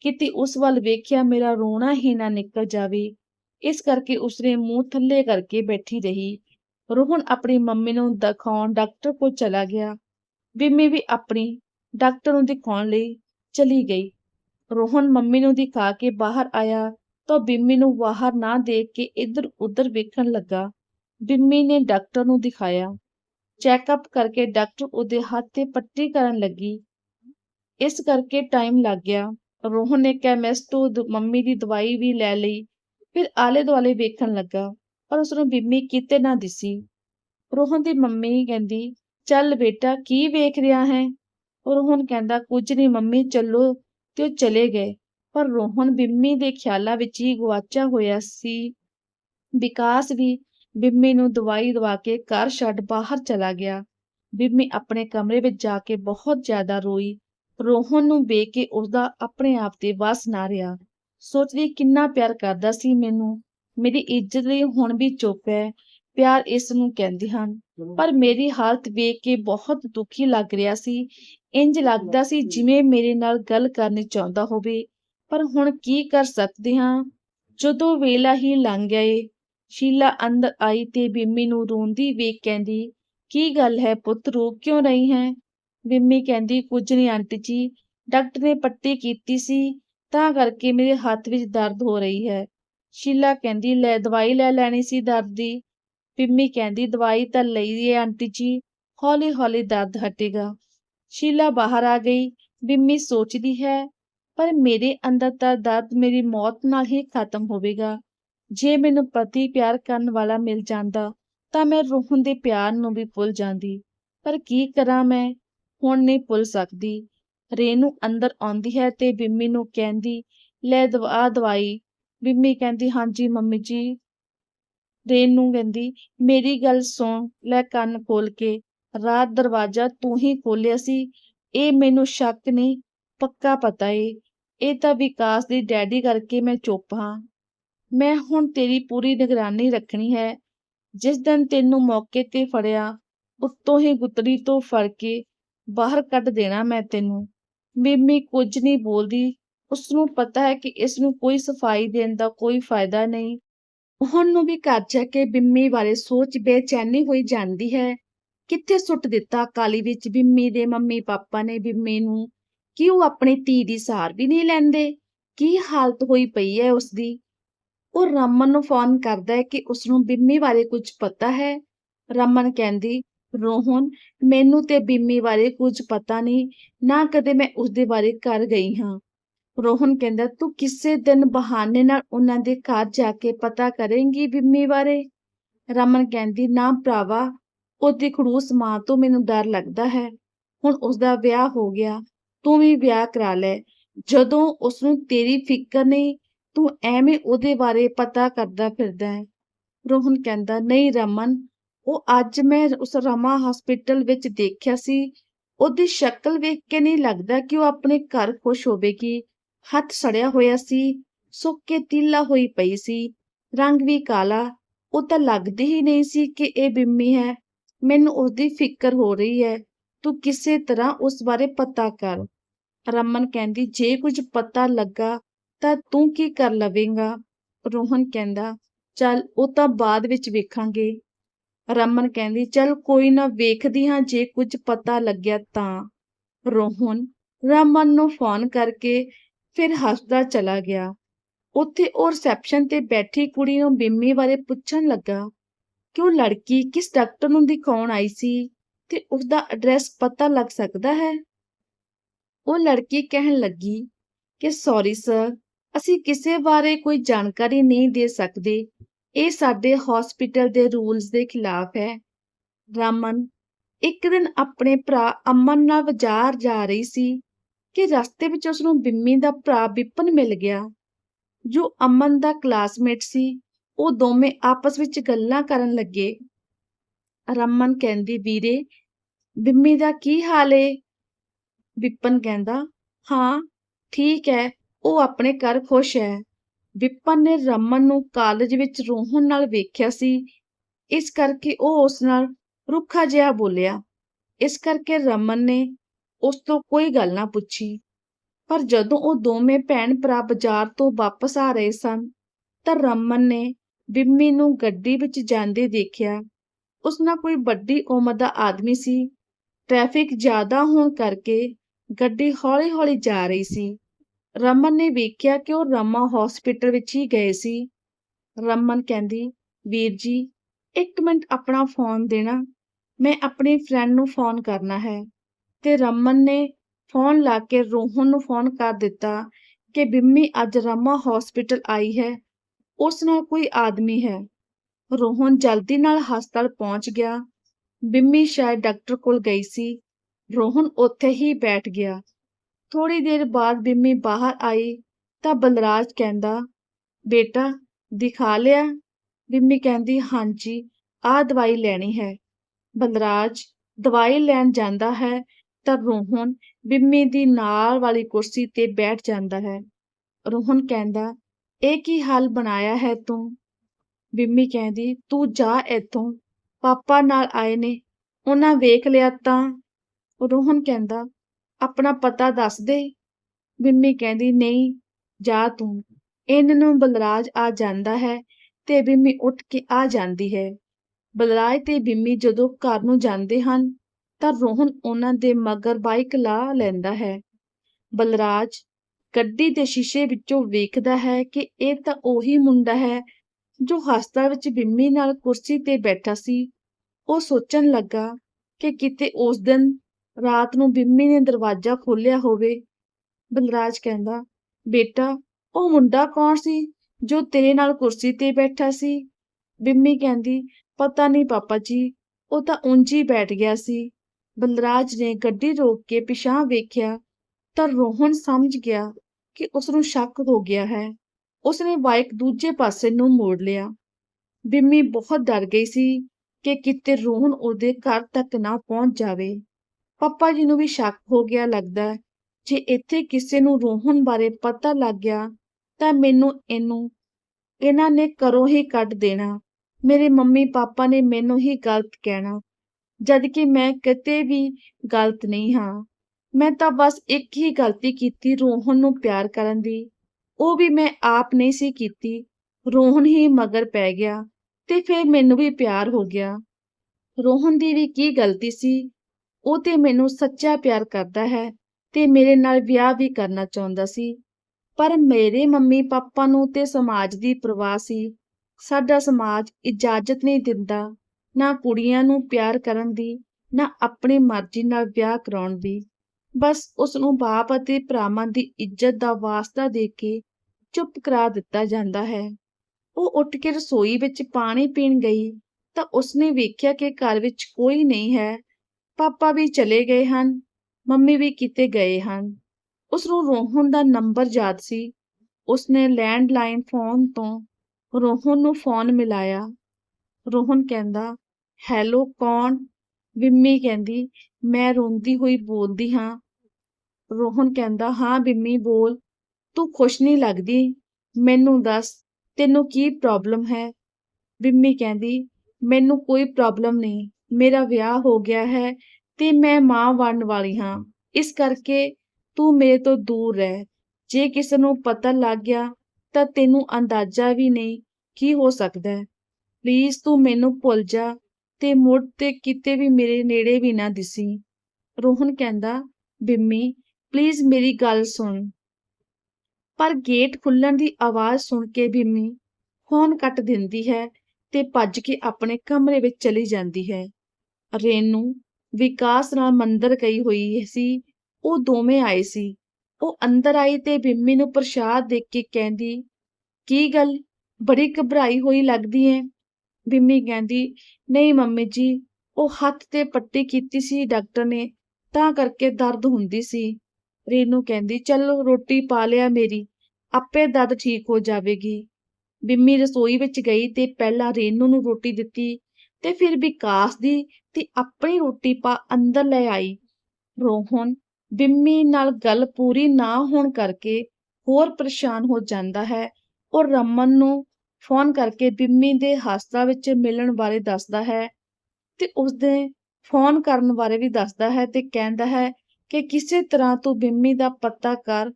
ਕਿਤੇ ਉਸ ਵੱਲ ਵੇਖਿਆ ਮੇਰਾ ਰੋਣਾ ਹੀ ਨਾ ਨਿਕਲ ਜਾਵੇ। ਇਸ ਕਰਕੇ ਉਸਨੇ ਮੂੰਹ ਥੱਲੇ ਕਰਕੇ ਬੈਠੀ ਰਹੀ। ਰੋਹਨ ਆਪਣੀ ਮੰਮੀ ਨੂੰ ਦਿਖਾਉਣ ਡਾਕਟਰ ਕੋਲ ਚਲਾ ਗਿਆ। ਬਿੰਮੀ ਵੀ ਆਪਣੀ ਡਾਕਟਰ ਨੂੰ ਦਿਖਾਉਣ ਲਈ ਚਲੀ ਗਈ। ਰੋਹਨ ਮੰਮੀ ਨੂੰ ਦਿਖਾ ਕੇ ਬਾਹਰ ਆਇਆ ਤਾਂ ਬਿੰਮੀ ਨੂੰ ਬਾਹਰ ਨਾ ਦੇਖ ਕੇ ਇੱਧਰ ਉੱਧਰ ਵੇਖਣ ਲੱਗਾ। ਬਿੰਮੀ ਨੇ ਡਾਕਟਰ ਨੂੰ ਦਿਖਾਇਆ। ਚੈੱਕਅਪ ਕਰਕੇ ਡਾਕਟਰ ਉਹਦੇ ਹੱਥ ਤੇ ਪੱਟੀ ਕਰਨ ਲੱਗੀ। ਇਸ ਕਰਕੇ ਟਾਈਮ ਲੱਗ ਗਿਆ। ਰੋਹਨ ਨੇ ਕੈਮਿਸਟ ਤੋਂ ਮੰਮੀ ਦੀ ਦਵਾਈ ਵੀ ਲੈ ਲਈ। ਫਿਰ ਆਲੇ ਦੁਆਲੇ ਵੇਖਣ ਲੱਗਾ, ਪਰ ਉਸਨੂੰ ਬਿੰਮੀ ਕਿਤੇ ਨਾ ਦਿਸੀ। ਰੋਹਨ ਦੀ ਮੰਮੀ ਕਹਿੰਦੀ, ਚੱਲ ਬੇਟਾ, ਕੀ ਵੇਖ ਰਿਹਾ ਹੈ? ਰੋਹਨ ਕਹਿੰਦਾ, ਕੁਝ ਨਹੀਂ ਮੰਮੀ, ਚੱਲੋ ਤੇ ਉਹ ਚਲੇ ਗਏ। ਪਰ ਰੋਹਨ ਬਿੰਮੀ ਦੇ ਖਿਆਲਾਂ ਵਿੱਚ ਹੀ ਗਵਾਚਾ ਹੋਇਆ ਸੀ। ਵਿਕਾਸ ਵੀ ਬਿੰਮੀ ਨੂੰ ਦਵਾਈ ਦਵਾ ਕੇ ਘਰ ਛੱਡ ਬਾਹਰ ਚਲਾ ਗਿਆ। ਬਿੰਮੀ ਆਪਣੇ ਕਮਰੇ ਵਿੱਚ ਜਾ ਕੇ ਬਹੁਤ ਜ਼ਿਆਦਾ ਰੋਈ। ਰੋਹਨ ਨੂੰ ਵੇਖ ਕੇ ਉਸਦਾ ਆਪਣੇ ਆਪ ਤੇ ਵਸ ਨਾ ਰਿਹਾ। ਸੋਚਦੀ ਕਿੰਨਾ ਪਿਆਰ ਕਰਦਾ ਸੀ ਮੈਨੂੰ। ਮੇਰੀ ਇੱਜ਼ਤ ਲਈ ਹੁਣ ਵੀ ਚੁੱਪ ਹੈ। ਪਿਆਰ ਇਸ ਨੂੰ ਕਹਿੰਦੇ ਹਨ। ਪਰ ਮੇਰੀ ਹਾਲਤ ਵੇਖ ਕੇ ਬਹੁਤ ਦੁਖੀ ਲੱਗ ਰਿਹਾ ਸੀ। ਇੰਜ ਲੱਗਦਾ ਸੀ ਜਿਵੇਂ ਮੇਰੇ ਨਾਲ ਗੱਲ ਕਰਨੀ ਚਾਹੁੰਦਾ ਹੋਵੇ। ਪਰ ਹੁਣ ਕੀ ਕਰ ਸਕਦੇ ਹਾਂ? ਜਦੋਂ ਵੇਲਾ ਹੀ ਲੰਘ ਗਿਆ ਏ ਸ਼ੀਲਾ ਅੰਦਰ ਆਈ ਤੇ ਬਿੰਮੀ ਨੂੰ ਰੋਂਦੀ ਵੇਖ ਕਹਿੰਦੀ, ਕੀ ਗੱਲ ਹੈ ਪੁੱਤ, ਰੋ ਕਿਉਂ ਰਹੀ ਹੈ? ਬਿੰਮੀ ਕਹਿੰਦੀ, ਕੁਝ ਨਹੀਂ ਆਂਟੀ ਜੀ, ਡਾਕਟਰ ਨੇ ਪੱਟੀ ਕੀਤੀ ਸੀ, ਤਾਂ ਕਰਕੇ ਮੇਰੇ ਹੱਥ ਵਿੱਚ ਦਰਦ ਹੋ ਰਹੀ ਹੈ। ਸ਼ੀਲਾ ਕਹਿੰਦੀ, ਲੈ, ਦਵਾਈ ਲੈ ਲੈਣੀ ਸੀ ਦਰਦ ਦੀ। ਬਿੰਮੀ ਕਹਿੰਦੀ, ਦਵਾਈ ਤਾਂ ਲਈ ਹੈ ਆਂਟੀ ਜੀ ਹੌਲੀ ਹੌਲੀ ਦਰਦ ਹਟੇਗਾ। ਸ਼ੀਲਾ ਬਾਹਰ ਆ ਗਈ, ਬਿੰਮੀ ਸੋਚਦੀ ਹੈ, ਪਰ ਮੇਰੇ ਅੰਦਰ ਤਾਂ ਦਰਦ ਮੇਰੀ ਮੌਤ ਨਾਲ ਹੀ ਖਤਮ ਹੋਵੇਗਾ। ਜੇ ਮੈਨੂੰ ਪਤੀ ਪਿਆਰ ਕਰਨ ਵਾਲਾ ਮਿਲ ਜਾਂਦਾ, ਤਾਂ ਮੈਂ ਰੋਹਨ ਦੇ ਪਿਆਰ ਨੂੰ ਵੀ ਭੁੱਲ ਜਾਂਦੀ। ਪਰ ਕੀ ਕਰਾਂ ਮੈਂ? ਹੁਣ ਨਹੀਂ ਭੁੱਲ ਸਕਦੀ। ਰੇਨੂ ਅੰਦਰ ਆਉਂਦੀ ਹੈ ਤੇ ਬਿੰਮੀ ਨੂੰ ਕਹਿੰਦੀ, ਲੈ ਦਵਾ, ਦਵਾਈ। ਬਿੰਮੀ ਕਹਿੰਦੀ, ਹਾਂਜੀ, ਮੰਮੀ ਜੀ। ਰੇਨੂ ਕਹਿੰਦੀ, ਮੇਰੀ ਗੱਲ ਸੁਣ, ਲੈ ਕੰਨ ਖੋਲ ਕੇ। ਰਾਤ ਦਰਵਾਜ਼ਾ ਤੂੰ ਹੀ ਖੋਲਿਆ ਸੀ। ਇਹ ਮੈਨੂੰ ਸ਼ੱਕ ਨਹੀਂ, ਪੱਕਾ ਪਤਾ ਏ। ਇਹ ਤਾਂ ਵਿਕਾਸ ਦੀ ਡੈਡੀ ਕਰਕੇ ਮੈਂ ਚੁੱਪ ਹਾਂ। ਮੈਂ ਹੁਣ ਤੇਰੀ ਪੂਰੀ ਨਿਗਰਾਨੀ ਰੱਖਣੀ ਹੈ। ਜਿਸ ਦਿਨ ਤੈਨੂੰ ਮੌਕੇ ਤੇ ਫੜਿਆ, ਉੱਤੋਂ ਹੀ ਗੁੱਤੜੀ ਤੋਂ ਫੜ ਕੇ ਬਾਹਰ ਕੱਢ ਦੇਣਾ ਮੈਂ ਤੈਨੂੰ। ਮਿੰਮੀ ਕੁਝ ਨਹੀਂ ਬੋਲਦੀ। ਉਸ ਨੂੰ ਪਤਾ ਹੈ ਕਿ ਇਸ ਨੂੰ ਕੋਈ ਸਫ਼ਾਈ ਦੇਣ ਦਾ ਕੋਈ ਫਾਇਦਾ ਨਹੀਂ। ਉਹਨੂੰ ਵੀ ਘਰ ਜਾ ਕੇ ਬਿੰਮੀ ਬਾਰੇ ਸੋਚ ਬੇਚੈਨੀ ਹੋਈ ਜਾਂਦੀ ਹੈ। ਕਿੱਥੇ ਸੁੱਟ ਦਿੱਤਾ ਕਾਲੀ ਵਿੱਚ ਬਿੰਮੀ ਦੇ ਮੰਮੀ ਪਾਪਾ ਨੇ ਬਿੰਮੀ ਨੂੰ? ਕਿ ਉਹ ਆਪਣੀ ਧੀ ਦੀ ਸਾਰ ਵੀ ਨਹੀਂ ਲੈਂਦੇ? ਕੀ ਹਾਲਤ ਹੋਈ ਪਈ ਹੈ ਉਸ ਦੀ ਉਹ ਰਮਨ ਨੂੰ ਫੋਨ ਕਰਦਾ ਹੈ ਕਿ ਉਸ ਨੂੰ ਬਿੰਮੀ ਬਾਰੇ ਕੁਝ ਪਤਾ ਹੈ। ਰਮਨ ਕਹਿੰਦੀ, ਰੋਹਨ, ਮੈਨੂੰ ਤੇ ਬਿੰਮੀ ਬਾਰੇ ਕੁਝ ਪਤਾ ਨਹੀਂ, ਨਾ ਕਦੇ ਮੈਂ ਉਸ ਦੇ ਬਾਰੇ ਘਰ ਗਈ ਹਾਂ। ਰੋਹਨ ਕਹਿੰਦਾ, ਤੂੰ ਕਿਸੇ ਦਿਨ ਬਹਾਨੇ ਨਾਲ ਉਹਨਾਂ ਦੇ ਘਰ ਜਾ ਕੇ ਪਤਾ ਕਰੇਂਗੀ ਬਿੰਮੀ ਬਾਰੇ? ਰਮਨ ਕਹਿੰਦੀ, ਨਾ ਭਰਾਵਾ, ਉਹਦੀ ਖੜੂਸ ਮਾਂ ਤੋਂ ਮੈਨੂੰ ਡਰ ਲੱਗਦਾ ਹੈ। ਹੁਣ ਉਸ ਦਾ ਵਿਆਹ ਹੋ ਗਿਆ, ਤੂੰ ਵੀ ਵਿਆਹ ਕਰਾ ਲੈ। ਜਦੋਂ ਉਸ ਨੂੰ ਤੇਰੀ ਫਿਕਰ ਨਹੀਂ ਤੂੰ ਐਵੇਂ ਉਹਦੇ ਬਾਰੇ ਪਤਾ ਕਰਦਾ ਫਿਰਦਾ ਹੈ। ਰੋਹਨ ਕਹਿੰਦਾ, ਨਹੀਂ ਰਮਨ, ਉਹ ਅੱਜ ਮੈਂ ਉਸ ਰਮਾ ਹਸਪੀਟਲ ਵਿੱਚ ਦੇਖਿਆ ਸੀ। ਉਹਦੀ ਸ਼ਕਲ ਵੇਖ ਕੇ ਨਹੀਂ ਲੱਗਦਾ ਕਿ ਉਹ ਆਪਣੇ ਘਰ ਖੁਸ਼ ਹੋਵੇਗੀ। ਹੱਥ ਸੜਿਆ ਹੋਇਆ ਸੀ, ਸੁੱਕ ਕੇ ਤੀਲਾ ਹੋਈ ਪਈ ਸੀ। ਰੰਗ ਵੀ ਕਾਲਾ, ਉਹ ਤਾਂ ਲੱਗਦੀ ਹੀ ਨਹੀਂ ਸੀ ਕਿ ਇਹ ਬਿੰਮੀ ਹੈ। ਮੈਨੂੰ ਉਹਦੀ ਫਿਕਰ ਹੋ ਰਹੀ ਹੈ। ਤੂੰ ਕਿਸੇ ਤਰ੍ਹਾਂ ਉਸ ਬਾਰੇ ਪਤਾ ਕਰ। ਰਮਨ ਕਹਿੰਦੀ, ਜੇ ਕੁਝ ਪਤਾ ਲੱਗਾ ਤਾਂ ਤੂੰ ਕੀ ਕਰ ਲਵੇਂਗਾ? ਰੋਹਨ ਕਹਿੰਦਾ, ਚੱਲ ਉਹ ਤਾਂ ਬਾਅਦ ਵਿੱਚ ਵੇਖਾਂਗੇ। ਰਮਨ ਕਹਿੰਦੀ, ਚੱਲ ਕੋਈ ਨਾ ਵੇਖਦੀ ਹਾਂ, ਜੇ ਕੁਝ ਪਤਾ ਲੱਗਿਆ ਤਾਂ। ਰੋਹਨ, ਰਮਨ ਨੂੰ ਫੋਨ ਕਰਕੇ ਫਿਰ ਹੱਸਦਾ ਚਲਾ ਗਿਆ। ਉੱਥੇ ਉਹ ਰਿਸੈਪਸ਼ਨ ਤੇ ਬੈਠੀ ਕੁੜੀ ਨੂੰ ਬਿੰਮੀ ਬਾਰੇ ਪੁੱਛਣ ਲੱਗਾ ਕਿ ਉਹ ਲੜਕੀ, ਕਿਸ ਡਾਕਟਰ ਨੂੰ ਦਿਖਾਉਣ ਆਈ ਸੀ? ਤੇ ਉਸ ਦਾ ਐਡਰੈਸ ਪਤਾ ਲੱਗ ਸਕਦਾ ਹੈ? ਉਹ ਲੜਕੀ ਕਹਿਣ ਲੱਗੀ ਕਿ, ਸੌਰੀ, ਸਰ ਅਸੀਂ ਕਿਸੇ ਬਾਰੇ ਕੋਈ ਜਾਣਕਾਰੀ ਨਹੀਂ ਦੇ ਸਕਦੇ। ਇਹ ਸਾਡੇ ਹਸਪੀਟਲ ਦੇ ਰੂਲਸ ਦੇ ਖਿਲਾਫ ਹੈ। ਰਾਮਨ, ਇੱਕ ਦਿਨ ਆਪਣੇ ਭਰਾ ਅਮਨ ਨਾਲ ਬਾਜ਼ਾਰ ਜਾ ਰਹੀ ਸੀ ਕਿ ਰਸਤੇ ਵਿੱਚ ਉਸ ਨੂੰ ਬਿੰਮੀ ਦਾ ਭਰਾ ਵਿਪਨ ਮਿਲ ਗਿਆ। ਜੋ ਅਮਨ ਦਾ ਕਲਾਸਮੇਟ ਸੀ, ਉਹ ਦੋਵੇਂ ਆਪਸ ਵਿੱਚ ਗੱਲਾਂ ਕਰਨ ਲੱਗੇ। ਰਮਨ ਕਹਿੰਦੀ, ਵੀਰੇ, ਬਿੰਮੀ ਦਾ ਕੀ ਹਾਲ ਏ? ਵਿਪਨ ਕਹਿੰਦਾ, ਹਾਂ, ਠੀਕ ਹੈ ਉਹ ਆਪਣੇ ਘਰ ਖੁਸ਼ ਹੈ। ਵਿਪਨ ਨੇ ਰਮਨ ਨੂੰ ਕਾਲਜ ਵਿੱਚ ਰੋਹਨ ਨਾਲ ਵੇਖਿਆ ਸੀ। ਇਸ ਕਰਕੇ ਉਹ ਉਸ ਨਾਲ ਰੁੱਖਾ ਜਿਹਾ ਬੋਲਿਆ। ਇਸ ਕਰਕੇ ਰਮਨ ਨੇ ਉਸ ਤੋਂ ਕੋਈ ਗੱਲ ਨਾ ਪੁੱਛੀ। ਪਰ ਜਦੋਂ ਉਹ ਦੋਵੇਂ ਭੈਣ ਭਰਾ ਬਾਜ਼ਾਰ ਤੋਂ ਵਾਪਸ ਆ ਰਹੇ ਸਨ, ਤਾਂ ਰਮਨ ਨੇ ਬਿੰਮੀ ਨੂੰ ਗੱਡੀ ਵਿੱਚ ਜਾਂਦੇ ਦੇਖਿਆ। ਉਸ ਨਾਲ ਕੋਈ ਵੱਡੀ ਉਮਰ ਦਾ ਆਦਮੀ ਸੀ। ਟ੍ਰੈਫਿਕ ਜ਼ਿਆਦਾ ਹੋਣ ਕਰਕੇ ਗੱਡੀ ਹੌਲੀ-ਹੌਲੀ ਜਾ ਰਹੀ ਸੀ। ਰਮਨ ਨੇ ਵੇਖਿਆ ਕਿ ਉਹ ਰਮਾ ਹਸਪੀਟਲ ਵਿੱਚ ਹੀ ਗਏ ਸੀ। ਰਮਨ ਕਹਿੰਦੀ, ਵੀਰ ਜੀ, ਇੱਕ ਮਿੰਟ ਆਪਣਾ ਫੋਨ ਦੇਣਾ। ਮੈਂ ਆਪਣੀ ਫਰੈਂਡ ਨੂੰ ਫੋਨ ਕਰਨਾ ਹੈ। ਤੇ ਰਮਨ ਨੇ ਫੋਨ ਲਾ ਕੇ ਰੋਹਨ ਨੂੰ ਫੋਨ ਕਰ ਦਿੱਤਾ ਕਿ, ਬਿੰਮੀ, ਅੱਜ ਰਮਾ ਹਸਪੀਟਲ ਆਈ ਹੈ। ਉਸ ਨਾਲ ਕੋਈ ਆਦਮੀ ਹੈ। ਰੋਹਨ ਜਲਦੀ ਨਾਲ ਹਸਪਤਾਲ ਪਹੁੰਚ ਗਿਆ। ਬਿੰਮੀ ਸ਼ਾਇਦ ਡਾਕਟਰ ਕੋਲ ਗਈ ਸੀ। ਰੋਹਨ ਉੱਥੇ ਹੀ ਬੈਠ ਗਿਆ। ਥੋੜੀ ਦੇਰ ਬਾਅਦ ਬਿੰਮੀ ਬਾਹਰ ਆਈ ਤਾਂ ਬਲਰਾਜ ਕਹਿੰਦਾ, ਬੇਟਾ, ਦਿਖਾ ਲਿਆ। ਬਿੰਮੀ ਕਹਿੰਦੀ, ਹਾਂਜੀ, ਆਹ ਦਵਾਈ ਲੈਣੀ ਹੈ। ਬਲਰਾਜ, ਦਵਾਈ ਲੈਣ ਜਾਂਦਾ ਹੈ ਤਾਂ ਰੋਹਨ ਬਿੰਮੀ ਦੀ ਨਾਲ ਵਾਲੀ ਕੁਰਸੀ ਤੇ ਬੈਠ ਜਾਂਦਾ ਹੈ। ਰੋਹਨ ਕਹਿੰਦਾ, ਇਹ ਕੀ ਹਾਲ ਬਣਾਇਆ ਹੈ ਤੂੰ? ਬਿੰਮੀ ਕਹਿੰਦੀ, ਤੂੰ ਜਾ ਇੱਥੋਂ, ਪਾਪਾ ਨਾਲ ਆਏ ਨੇ, ਉਹਨਾਂ ਵੇਖ ਲਿਆ ਤਾਂ। ਰੋਹਨ ਕਹਿੰਦਾ ਆਪਣਾ ਪਤਾ ਦੱਸ ਦੇ। ਬਿੰਮੀ ਕਹਿੰਦੀ, ਨਹੀਂ, ਜਾ ਤੂੰ। ਇਹਨਾਂ ਨੂੰ ਬਲਰਾਜ ਆ ਜਾਂਦਾ ਹੈ ਤੇ ਬਿੰਮੀ ਉੱਠ ਕੇ ਆ ਜਾਂਦੀ ਹੈ। ਬਲਰਾਜ ਤੇ ਬਿੰਮੀ ਜਦੋਂ ਘਰ ਨੂੰ ਜਾਂਦੇ ਹਨ, ਤਾਂ ਰੋਹਨ ਉਹਨਾਂ ਦੇ ਮਗਰ ਬਾਈਕ ਲਾ ਲੈਂਦਾ ਹੈ। ਬਲਰਾਜ ਗੱਡੀ ਦੇ ਸ਼ੀਸ਼ੇ ਵਿੱਚੋਂ ਵੇਖਦਾ ਹੈ ਕਿ ਇਹ ਤਾਂ ਉਹੀ ਮੁੰਡਾ ਹੈ ਜੋ ਹਸਪਤਾਲ ਵਿੱਚ ਬਿੰਮੀ ਨਾਲ ਕੁਰਸੀ ਤੇ ਬੈਠਾ ਸੀ। ਉਹ ਸੋਚਣ ਲੱਗਾ ਕਿ ਕਿਤੇ ਉਸ ਦਿਨ ਰਾਤ ਨੂੰ ਬਿੰਮੀ ਨੇ ਦਰਵਾਜ਼ਾ ਖੋਲ੍ਹਿਆ ਹੋਵੇ। ਬਲਰਾਜ ਕਹਿੰਦਾ, ਬੇਟਾ, ਉਹ ਮੁੰਡਾ ਕੌਣ ਸੀ ਜੋ ਤੇਰੇ ਨਾਲ ਕੁਰਸੀ ਤੇ ਬੈਠਾ ਸੀ? ਬਿੰਮੀ ਕਹਿੰਦੀ, ਪਤਾ ਨਹੀਂ ਪਾਪਾ ਜੀ, ਉਹ ਤਾਂ ਉਂਝ ਹੀ ਬੈਠ ਗਿਆ ਸੀ। ਬਲਰਾਜ ਨੇ ਗੱਡੀ ਰੋਕ ਕੇ ਪਿਛਾਂਹ ਵੇਖਿਆ ਤਾਂ ਰੋਹਨ ਸਮਝ ਗਿਆ ਕਿ ਉਸ ਨੂੰ ਸ਼ੱਕ ਹੋ ਗਿਆ ਹੈ। ਉਸਨੇ ਬਾਈਕ ਦੂਜੇ ਪਾਸੇ ਨੂੰ ਮੋੜ ਲਿਆ। ਬਿੰਮੀ ਬਹੁਤ ਡਰ ਗਈ ਸੀ ਕਿ ਕਿਤੇ ਰੋਹਨ ਉਹਦੇ ਘਰ ਤੱਕ ਨਾ ਪਹੁੰਚ ਜਾਵੇ। ਪਾਪਾ ਜੀ ਨੂੰ ਵੀ ਸ਼ੱਕ ਹੋ ਗਿਆ ਲੱਗਦਾ ਜੇ ਇੱਥੇ ਕਿਸੇ ਨੂੰ ਰੋਹਨ ਬਾਰੇ ਪਤਾ ਲੱਗ ਗਿਆ, ਤਾਂ ਮੈਨੂੰ ਇਹਨੂੰ, ਇਹਨਾਂ ਨੇ ਘਰੋਂ ਹੀ ਕੱਢ ਦੇਣਾ। ਮੇਰੇ ਮੰਮੀ ਪਾਪਾ ਨੇ ਮੈਨੂੰ ਹੀ ਗਲਤ ਕਹਿਣਾ। ਜਦ ਕਿ ਮੈਂ ਕਿਤੇ ਵੀ ਗਲਤ ਨਹੀਂ ਹਾਂ। ਮੈਂ ਤਾਂ ਬਸ ਇੱਕ ਹੀ ਗਲਤੀ ਕੀਤੀ ਰੋਹਨ ਨੂੰ ਪਿਆਰ ਕਰਨ ਦੀ। ਉਹ ਵੀ ਮੈਂ ਆਪ ਨਹੀਂ ਸੀ ਕੀਤੀ। ਰੋਹਨ ਹੀ ਮਗਰ ਪੈ ਗਿਆ ਤੇ ਫਿਰ ਮੈਨੂੰ ਵੀ ਪਿਆਰ ਹੋ ਗਿਆ। ਰੋਹਨ ਦੀ ਵੀ ਕੀ ਗਲਤੀ ਸੀ? ਉਹ ਤੇ ਮੈਨੂੰ ਸੱਚਾ ਪਿਆਰ ਕਰਦਾ ਹੈ ਤੇ ਮੇਰੇ ਨਾਲ ਵਿਆਹ ਵੀ ਕਰਨਾ ਚਾਹੁੰਦਾ ਸੀ। ਪਰ ਮੇਰੇ ਮੰਮੀ ਪਾਪਾ ਨੂੰ ਤੇ ਸਮਾਜ ਦੀ ਪਰਵਾਹ ਸੀ। ਸਾਡਾ ਸਮਾਜ ਇਜਾਜ਼ਤ ਨਹੀਂ ਦਿੰਦਾ, ਨਾ ਕੁੜੀਆਂ ਨੂੰ ਪਿਆਰ ਕਰਨ ਦੀ, ਨਾ ਆਪਣੀ ਮਰਜ਼ੀ ਨਾਲ ਵਿਆਹ ਕਰਾਉਣ ਦੀ। ਬਸ ਉਸ ਨੂੰ ਬਾਪ ਅਤੇ ਭਰਾਵਾਂ ਦੀ ਇੱਜ਼ਤ ਦਾ ਵਾਸਤਾ ਦੇ ਕੇ ਚੁੱਪ ਕਰਾ ਦਿੱਤਾ ਜਾਂਦਾ ਹੈ। ਉਹ ਉੱਠ ਕੇ ਰਸੋਈ ਵਿੱਚ ਪਾਣੀ ਪੀਣ ਗਈ ਤਾਂ ਉਸਨੇ ਵੇਖਿਆ ਕਿ ਘਰ ਵਿੱਚ ਕੋਈ ਨਹੀਂ ਹੈ। ਪਾਪਾ ਵੀ ਚਲੇ ਗਏ ਹਨ, ਮੰਮੀ ਵੀ ਕਿਤੇ ਗਏ ਹਨ। ਉਸ ਨੂੰ ਰੋਹਨ ਦਾ ਨੰਬਰ ਯਾਦ ਸੀ। ਉਸਨੇ ਲੈਂਡਲਾਈਨ ਫੋਨ ਤੋਂ ਰੋਹਨ ਨੂੰ ਫੋਨ ਮਿਲਾਇਆ। ਰੋਹਨ ਕਹਿੰਦਾ, ਹੈਲੋ, ਕੌਣ? ਬਿੰਮੀ ਕਹਿੰਦੀ, ਮੈਂ ਰੋਂਦੀ ਹੋਈ ਬੋਲਦੀ ਹਾਂ। ਰੋਹਨ ਕਹਿੰਦਾ, ਹਾਂ, ਬਿੰਮੀ, ਬੋਲ। ਤੂੰ ਖੁਸ਼ ਨਹੀਂ ਲੱਗਦੀ? ਮੈਨੂੰ ਦੱਸ, ਤੈਨੂੰ ਕੀ ਪ੍ਰੋਬਲਮ ਹੈ? ਬਿੰਮੀ ਕਹਿੰਦੀ, ਮੈਨੂੰ ਕੋਈ ਪ੍ਰੋਬਲਮ ਨਹੀਂ। ਮੇਰਾ ਵਿਆਹ ਹੋ ਗਿਆ ਹੈ ਤੇ ਮੈਂ ਮਾਂ ਬਣਨ ਵਾਲੀ ਹਾਂ। ਇਸ ਕਰਕੇ ਤੂੰ ਮੇਰੇ ਤੋਂ ਦੂਰ ਰਹਿ। ਜੇ ਕਿਸੇ ਨੂੰ ਪਤਾ ਲੱਗ ਗਿਆ ਤਾਂ ਤੈਨੂੰ ਅੰਦਾਜ਼ਾ ਵੀ ਨਹੀਂ ਕੀ ਹੋ ਸਕਦਾ ਹੈ। ਪਲੀਜ਼ ਤੂੰ ਮੈਨੂੰ ਭੁੱਲ ਜਾ ਤੇ ਮੁੜ ਤੇ ਕਿਤੇ ਵੀ ਮੇਰੇ ਨੇੜੇ ਵੀ ਨਾ ਦਿਸੀ। ਰੋਹਨ ਕਹਿੰਦਾ, ਬਿੰਮੀ ਪਲੀਜ਼ ਮੇਰੀ ਗੱਲ ਸੁਣ। ਪਰ ਗੇਟ ਖੁੱਲਣ ਦੀ ਆਵਾਜ਼ ਸੁਣ ਕੇ ਬਿੰਮੀ ਫੋਨ ਕੱਟ ਦਿੰਦੀ ਹੈ ਤੇ ਭੱਜ ਕੇ ਆਪਣੇ ਕਮਰੇ ਵਿੱਚ ਚਲੀ ਜਾਂਦੀ ਹੈ। ਰੇਨੂ ਵਿਕਾਸ ਨਾਲ ਮੰਦਰ ਗਈ ਹੋਈ ਸੀ। ਉਹ ਦੋਵੇਂ ਆਏ ਸੀ। ਉਹ ਅੰਦਰ ਆਈ ਤੇ ਬਿੰਮੀ ਨੂੰ ਪ੍ਰਸ਼ਾਦ ਦੇਖ ਕੇ ਕਹਿੰਦੀ, ਕੀ ਗੱਲ? ਬੜੀ ਘਬਰਾਈ ਹੋਈ ਲੱਗਦੀ ਏ? ਬਿੰਮੀ ਕਹਿੰਦੀ, ਨਹੀਂ ਮੰਮੀ ਜੀ, ਉਹ ਹੱਥ ਤੇ ਪੱਟੀ ਕੀਤੀ ਸੀ ਡਾਕਟਰ ਨੇ, ਤਾਂ ਕਰਕੇ ਦਰਦ ਹੁੰਦੀ ਸੀ। ਰੇਨੂ ਕਹਿੰਦੀ, ਚਲੋ, ਰੋਟੀ ਪਾ ਲਿਆ ਮੇਰੀ, ਆਪੇ ਦਰਦ ਠੀਕ ਹੋ ਜਾਵੇਗੀ। ਬਿੰਮੀ ਰਸੋਈ ਵਿੱਚ ਗਈ ਤੇ ਪਹਿਲਾਂ ਰੇਨੂ ਨੂੰ ਰੋਟੀ ਦਿੱਤੀ ਤੇ ਫਿਰ ਵਿਕਾਸ ਦੀ ਤੇ ਆਪਣੀ ਰੋਟੀ ਪਾ ਅੰਦਰ ਲੈ ਆਈ। ਰੋਹਨ ਬਿੰਮੀ ਨਾਲ ਗੱਲ ਪੂਰੀ ਨਾ ਹੋਣ ਕਰਕੇ ਹੋਰ ਪਰੇਸ਼ਾਨ ਹੋ ਜਾਂਦਾ ਹੈ। ਔਰ ਰਮਨ ਨੂੰ ਫੋਨ ਕਰਕੇ ਬਿੰਮੀ ਦੇ ਹਸਪਤਾਲ ਵਿੱਚ ਮਿਲਣ ਬਾਰੇ ਦੱਸਦਾ ਹੈ ਤੇ ਉਸਦੇ ਫੋਨ ਕਰਨ ਬਾਰੇ ਵੀ ਦੱਸਦਾ ਹੈ ਤੇ ਕਹਿੰਦਾ ਹੈ ਕਿ ਕਿਸੇ ਤਰ੍ਹਾਂ ਤੂੰ ਬਿੰਮੀ ਦਾ ਪਤਾ ਕਰ,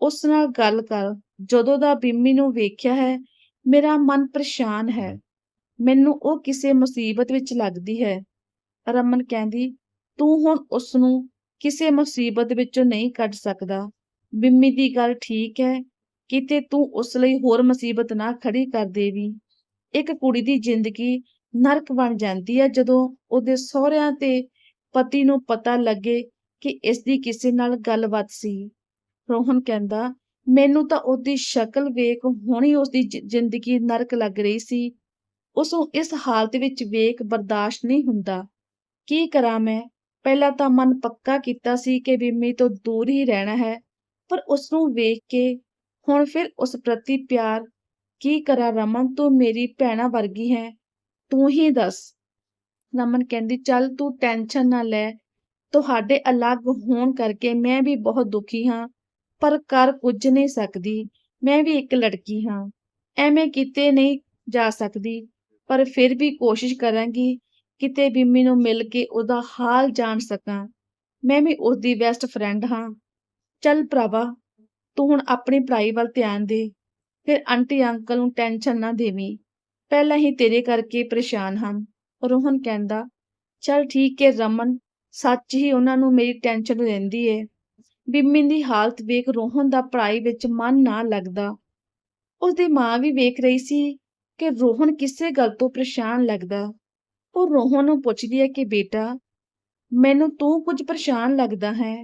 ਉਸ ਨਾਲ ਗੱਲ ਕਰ। ਜਦੋਂ ਦਾ ਬਿੰਮੀ ਨੂੰ ਵੇਖਿਆ ਹੈ, ਮੇਰਾ ਮਨ ਪਰੇਸ਼ਾਨ ਹੈ। ਮੈਨੂੰ ਉਹ ਕਿਸੇ ਮੁਸੀਬਤ ਵਿੱਚ ਲੱਗਦੀ ਹੈ। ਰਮਨ ਕਹਿੰਦੀ, ਤੂੰ ਹੁਣ ਉਸ ਨੂੰ ਕਿਸੇ ਮੁਸੀਬਤ ਵਿੱਚੋਂ ਨਹੀਂ ਕੱਢ ਸਕਦਾ। ਬਿੰਮੀ ਦੀ ਗੱਲ ਠੀਕ ਹੈ, ਕਿਤੇ ਤੂੰ ਉਸ ਲਈ ਹੋਰ ਮੁਸੀਬਤ ਨਾ ਖੜੀ ਕਰ ਦੇਵੀਂ। ਇੱਕ ਕੁੜੀ ਦੀ ਜ਼ਿੰਦਗੀ ਨਰਕ ਬਣ ਜਾਂਦੀ ਹੈ ਜਦੋਂ ਉਹਦੇ ਸਹੁਰਿਆਂ ਤੇ ਪਤੀ ਨੂੰ ਪਤਾ ਲੱਗੇ ਕਿ ਇਸ ਦੀ ਕਿਸੇ ਨਾਲ ਗੱਲਬਾਤ ਸੀ। ਰੋਹਨ ਕਹਿੰਦਾ, ਮੈਨੂੰ ਤਾਂ ਉਹਦੀ ਸ਼ਕਲ ਵੇਖ ਹੁਣੀ ਉਸਦੀ ਜ਼ਿੰਦਗੀ ਨਰਕ ਲੱਗ ਰਹੀ ਸੀ। ਉਸ ਨੂੰ ਇਸ ਹਾਲਤ ਵਿੱਚ ਵੇਖ ਬਰਦਾਸ਼ਤ ਨਹੀਂ ਹੁੰਦਾ। ਕੀ ਕਰਾਂ ਮੈਂ? ਪਹਿਲਾਂ ਤਾਂ ਮਨ ਪੱਕਾ ਕੀਤਾ ਸੀ ਕਿ ਬਿੰਮੀ ਤੋਂ ਦੂਰ ਹੀ ਰਹਿਣਾ ਹੈ, ਪਰ ਉਸ ਨੂੰ ਵੇਖ ਕੇ ਹੁਣ ਫਿਰ ਉਸ ਪ੍ਰਤੀ ਪਿਆਰ, ਕੀ ਕਰਾਂ ਰਮਨ ਤੂੰ ਮੇਰੀ ਭੈਣਾ ਵਰਗੀ ਹੈ, ਤੂੰ ਹੀ ਦੱਸ। ਰਮਨ ਕਹਿੰਦੀ, ਚੱਲ ਤੂੰ ਟੈਨਸ਼ਨ ਨਾ ਲੈ, ਤੁਹਾਡੇ ਅਲੱਗ ਹੋਣ ਕਰਕੇ ਮੈਂ ਵੀ ਬਹੁਤ ਦੁਖੀ ਹਾਂ, ਪਰ ਕਰ ਕੁਝ ਨਹੀਂ ਸਕਦੀ, ਮੈਂ ਵੀ ਇੱਕ ਲੜਕੀ ਹਾਂ, ਐਵੇਂ ਕਿਤੇ ਨਹੀਂ ਜਾ ਸਕਦੀ, ਪਰ ਫਿਰ ਵੀ ਕੋਸ਼ਿਸ਼ ਕਰਾਂਗੀ ਕਿਤੇ ਬਿੰਮੀ ਨੂੰ ਮਿਲ ਕੇ ਉਹਦਾ ਹਾਲ ਜਾਣ ਸਕਾਂ, ਮੈਂ ਵੀ ਉਹਦੀ ਬੈਸਟ ਫਰੈਂਡ ਹਾਂ। ਚੱਲ ਭਰਾਵਾ, ਤੂੰ ਹੁਣ ਆਪਣੀ ਪੜ੍ਹਾਈ ਵੱਲ ਧਿਆਨ ਦੇ, ਫਿਰ ਆਂਟੀ ਅੰਕਲ ਨੂੰ ਟੈਨਸ਼ਨ ਨਾ ਦੇਵੀਂ। ਪਹਿਲਾਂ ਹੀ ਤੇਰੇ ਕਰਕੇ ਪਰੇਸ਼ਾਨ ਹਨ ਰੋਹਨ ਕਹਿੰਦਾ, ਚੱਲ ਠੀਕ ਹੈ ਰਮਨ, ਸੱਚ ਹੀ ਉਹਨਾਂ ਨੂੰ ਮੇਰੀ ਟੈਨਸ਼ਨ ਰਹਿੰਦੀ ਏ। ਬਿੰਮੀ ਦੀ ਹਾਲਤ ਵੇਖ ਰੋਹਨ ਦਾ ਪੜ੍ਹਾਈ ਵਿੱਚ ਮਨ ਨਾ ਲੱਗਦਾ। ਉਸਦੀ ਮਾਂ ਵੀ ਵੇਖ ਰਹੀ ਸੀ ਕਿ ਰੋਹਨ ਕਿਸੇ ਗੱਲ ਤੋਂ ਪਰੇਸ਼ਾਨ ਲੱਗਦਾ। ਉਹ ਰੋਹਨ ਨੂੰ ਪੁੱਛਦੀ ਹੈ ਕਿ ਬੇਟਾ, ਮੈਨੂੰ ਤੂੰ ਕੁਝ ਪਰੇਸ਼ਾਨ ਲੱਗਦਾ ਹੈ?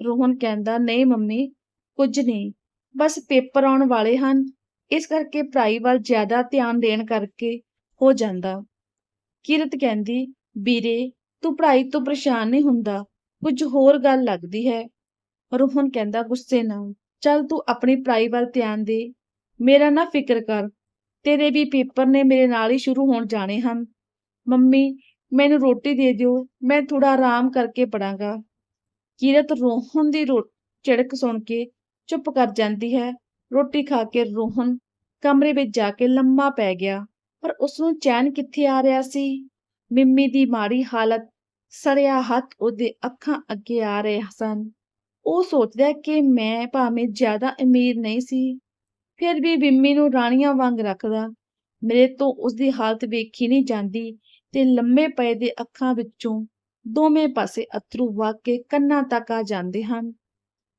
ਰੋਹਨ ਕਹਿੰਦਾ, ਨਹੀਂ ਮੰਮੀ, ਕੁਝ ਨਹੀਂ, ਬਸ ਪੇਪਰ ਆਉਣ ਵਾਲੇ ਹਨ। ਇਸ ਕਰਕੇ ਪੜ੍ਹਾਈ ਵੱਲ ਜ਼ਿਆਦਾ ਧਿਆਨ ਦੇਣ ਕਰਕੇ ਹੋ ਜਾਂਦਾ। ਕਿਰਤ ਕਹਿੰਦੀ, ਵੀਰੇ, ਤੂੰ ਪੜ੍ਹਾਈ ਤੋਂ ਪਰੇਸ਼ਾਨ ਨਹੀਂ ਹੁੰਦਾ, ਕੁਝ ਹੋਰ ਗੱਲ ਲੱਗਦੀ ਹੈ। ਰੋਹਨ ਕਹਿੰਦਾ, ਗੁੱਸੇ ਨਾਲ ਚੱਲ ਤੂੰ ਆਪਣੀ ਪੜ੍ਹਾਈ ਵੱਲ ਧਿਆਨ ਦੇ। ਮੇਰਾ ਨਾ ਫਿਕਰ ਕਰ, ਤੇਰੇ ਵੀ ਪੇਪਰ ਨੇ ਮੇਰੇ ਨਾਲ ਹੀ ਸ਼ੁਰੂ ਹੋਣ ਜਾਣੇ ਹਨ। ਮੰਮੀ, ਮੈਨੂੰ ਰੋਟੀ ਦੇ ਦਿਓ, ਮੈਂ ਥੋੜਾ ਆਰਾਮ ਕਰਕੇ ਪੜਾਂਗਾ ਕਿਰਤ ਰੋਹਨ ਦੀ ਰੋ, ਝਿੜਕ ਸੁਣ ਕੇ ਚੁੱਪ ਕਰ ਜਾਂਦੀ ਹੈ। ਰੋਟੀ ਖਾ ਕੇ ਰੋਹਨ ਕਮਰੇ ਵਿੱਚ ਜਾ ਕੇ ਲੰਮਾ ਪੈ ਗਿਆ, ਪਰ ਉਸ ਨੂੰ ਚੈਨ ਕਿੱਥੇ ਆ ਰਿਹਾ ਸੀ? ਮਿੰਮੀ ਦੀ ਮਾੜੀ ਹਾਲਤ ਸੜਿਆ ਹੱਥ ਉਹਦੇ ਅੱਖਾਂ ਅੱਗੇ ਆ ਰਹੇ ਸਨ। ਉਹ ਸੋਚਦਾ ਕਿ ਮੈਂ ਭਾਵੇਂ ਜ਼ਿਆਦਾ ਅਮੀਰ ਨਹੀਂ ਸੀ, ਫਿਰ ਵੀ ਬਿੰਮੀ ਨੂੰ ਰਾਣੀਆਂ ਵਾਂਗ ਰੱਖਦਾ। ਮੇਰੇ ਤੋਂ ਉਸਦੀ ਹਾਲਤ ਵੇਖੀ ਨਹੀਂ ਜਾਂਦੀ। ਤੇ ਲੰਮੇ ਪਏ ਦੇ ਅੱਖਾਂ ਵਿੱਚੋਂ ਦੋਵੇਂ ਪਾਸੇ ਅਥਰੂ ਵਗ ਕੇ ਕੰਨਾਂ ਤੱਕ ਆ ਜਾਂਦੇ ਹਨ।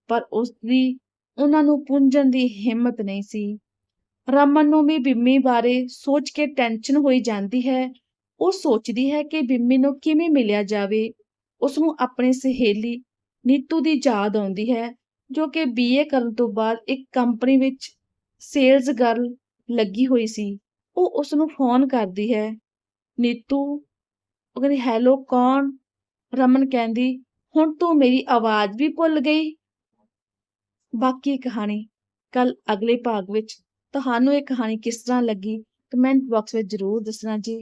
ਪਰ ਉਸਦੀ, ਉਹਨਾਂ ਨੂੰ ਪੁੰਝਣ ਦੀ ਹਿੰਮਤ ਨਹੀਂ ਸੀ। ਰਮਨ ਨੂੰ ਵੀ ਬਿੰਮੀ ਬਾਰੇ ਸੋਚ ਕੇ ਟੈਨਸ਼ਨ ਹੋਈ ਜਾਂਦੀ ਹੈ। ਉਹ ਸੋਚਦੀ ਹੈ ਕਿ ਬਿੰਮੀ ਨੂੰ ਕਿਵੇਂ ਮਿਲਿਆ ਜਾਵੇ। ਉਸ ਨੂੰ ਆਪਣੀ ਸਹੇਲੀ ਨੀਤੂ ਦੀ ਯਾਦ ਆਉਂਦੀ ਹੈ, ਜੋ ਕਿ ਬੀਏ ਕਰਨ ਤੋਂ ਬਾਅਦ ਇੱਕ ਕੰਪਨੀ ਵਿੱਚ ਸੇਲਜ਼ ਗਰਲ ਲੱਗੀ ਹੋਈ ਸੀ। ਉਹ ਉਸ ਨੂੰ ਫੋਨ ਕਰਦੀ ਹੈ। ਨੀਤੂ, ਉਹ ਕਹਿੰਦੀ, ਹੈਲੋ, ਕੌਣ? ਰਮਨ ਕਹਿੰਦੀ, ਹੁਣ ਤੂੰ ਮੇਰੀ ਆਵਾਜ਼ ਵੀ ਭੁੱਲ ਗਈ। ਬਾਕੀ ਕਹਾਣੀ ਕੱਲ ਅਗਲੇ ਭਾਗ ਵਿੱਚ ਤੁਹਾਨੂੰ ਇਹ ਕਹਾਣੀ ਕਿਸ ਤਰ੍ਹਾਂ ਲੱਗੀ ਕਮੈਂਟ ਬਾਕਸ ਵਿੱਚ ਜ਼ਰੂਰ ਦੱਸਣਾ ਜੀ।